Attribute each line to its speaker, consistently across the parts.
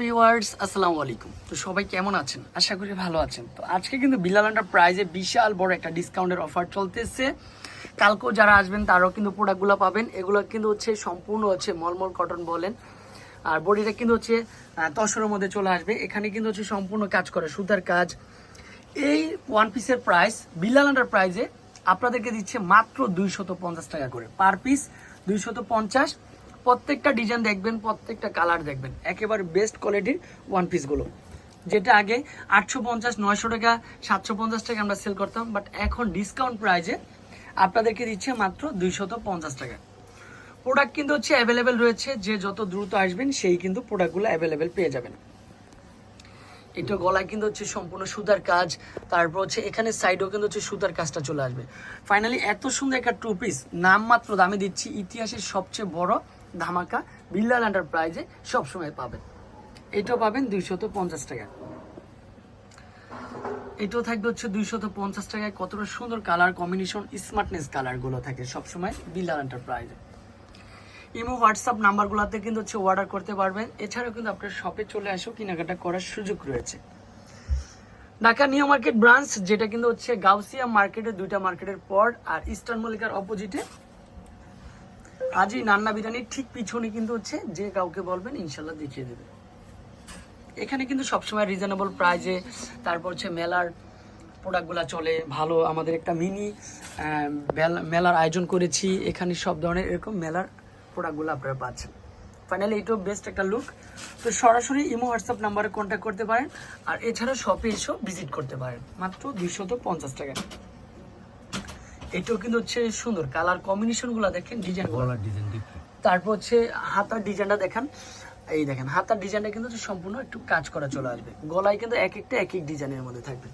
Speaker 1: Viewers আসসালামু আলাইকুম। তো সবাই কেমন আছেন? আশা করি ভালো আছেন। তো আজকে কিন্তু বিল্লাল প্রাইজে বিশাল বড় একটা ডিসকাউন্টের অফার চলতেছে। কালকেও যারা আসবেন, তারাও কিন্তু প্রোডাক্টগুলো পাবেন। এগুলো কিন্তু হচ্ছে সম্পূর্ণ হচ্ছে মলমল কটন বলেন। আর বডিটা কিন্তু হচ্ছে তসরের মধ্যে চলে আসবে। এখানে কিন্তু হচ্ছে সম্পূর্ণ কাজ করে, সুতার কাজ। এই ওয়ান পিসের প্রাইস বিল্লাল প্রাইজে আপনাদেরকে দিচ্ছে মাত্র দুইশত পঞ্চাশ টাকা করে। পার পিস দুইশত পঞ্চাশ। প্রত্যেকটা ডিজাইন দেখবেন, প্রত্যেকটা কালার দেখবেন। একেবারে বেস্ট কোয়ালিটির ওয়ান পিসগুলো যেটা আগে আটশো পঞ্চাশ, নয়শো টাকা, সাতশো পঞ্চাশ টাকা আমরা সেল করতাম বাট এখন ডিসকাউন্ট প্রাইজে আপনাদেরকে দিচ্ছে মাত্র দুইশত পঞ্চাশ টাকা। প্রোডাক্ট কিন্তু হচ্ছে অ্যাভেলেবেল রয়েছে, যে যত দ্রুত আসবেন, সেই কিন্তু প্রোডাক্টগুলো অ্যাভেলেবেল পেয়ে যাবেন। এটা গলায় কিন্তু হচ্ছে সম্পূর্ণ সুতার কাজ, তারপর হচ্ছে এখানে সাইডেও কিন্তু হচ্ছে সুতার কাজটা চলে আসবে। ফাইনালি এত সুন্দর একটা টু পিস নামমাত্র দামে দিচ্ছি, ইতিহাসের সবচেয়ে বড় ধামাকা বিল্লাল এন্টারপ্রাইজে সবসময় পাবেন। এটাও পাবেন দুইশত পঞ্চাশ টাকা এটাও থাকবে হচ্ছে দুইশত পঞ্চাশ টাকায়। কতটা সুন্দর কালার কম্বিনেশন, স্মার্টনেস কালারগুলো থাকে সবসময় বিল্লাল এন্টারপ্রাইজে। ইমো, হোয়াটসঅ্যাপ নাম্বারগুলোতে কিন্তু হচ্ছে অর্ডার করতে পারবেন। এছাড়াও কিন্তু আপনার শপে চলে আসেও কেনাকাটা করার সুযোগ রয়েছে। ঢাকা নিউ মার্কেট ব্রাঞ্চ, যেটা কিন্তু হচ্ছে গাউসিয়া মার্কেটের, দুইটা মার্কেটের পর আর ইস্টার্ন মল্লিকার অপোজিটে আজই নান্না বিরিয়ানির ঠিক পিছনে কিন্তু হচ্ছে যে কাউকে বলবেন ইনশাল্লাহ দেখিয়ে দেবে। এখানে কিন্তু সবসময় রিজনেবল প্রাইজে তারপর হচ্ছে মেলার প্রোডাক্টগুলো চলে, ভালো আমাদের একটা মিনি মেলার আয়োজন করেছি, এখানে সব ধরনের এরকম মেলার প্রোডাক্টগুলো আপনারা পাচ্ছেন। ফাইনালি এটাও বেস্ট একটা লুক তো সরাসরি ইমো হোয়াটসঅ্যাপ নাম্বারে কন্ট্যাক্ট করতে পারেন, আর এছাড়াও শপে এসেও ভিজিট করতে পারেন। মাত্র দুইশত পঞ্চাশ টাকা। এটাও কিন্তু হচ্ছে সুন্দর। কালার কম্বিনেশনগুলো দেখেন ডিজাইনগুলো
Speaker 2: গলার ডিজাইন
Speaker 1: তারপর হচ্ছে হাতার ডিজাইনটা দেখান। এই দেখেন হাতার ডিজাইনটা কিন্তু হচ্ছে সম্পূর্ণ একটু কাজ করা চলে আসবে। গলায় কিন্তু এক একটা এক এক ডিজাইনের মধ্যে থাকবে।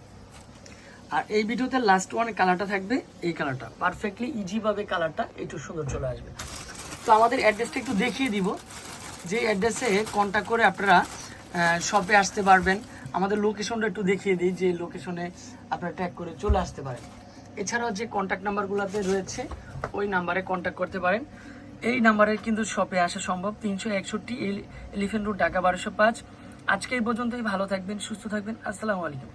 Speaker 1: আর এই ভিডিওতে লাস্ট ওয়ান কালারটা থাকবে এই কালারটা পারফেক্টলি ইজি ভাবে কালারটা একটু সুন্দর চলে আসবে। তো আমাদের অ্যাড্রেসটা একটু দেখিয়ে দিব। যে অ্যাড্রেসে কন্ট্যাক্ট করে আপনারা শপে আসতে পারবেন। আমাদের লোকেশনটা একটু দেখিয়ে দিই যে লোকেশনে আপনারা ট্যাগ করে চলে আসতে পারেন। এছাড়াও যে কন্ট্যাক্ট নাম্বারগুলোতে রয়েছে, ওই নাম্বারে কন্ট্যাক্ট করতে পারেন। এই নাম্বারে কিন্তু শপে আসা সম্ভব। তিনশো একষট্টি এলিফেন্ট রোড ঢাকা বারোশো পাঁচ। আজকে এই পর্যন্তই ভালো থাকবেন, সুস্থ থাকবেন। আসসালামু আলাইকুম।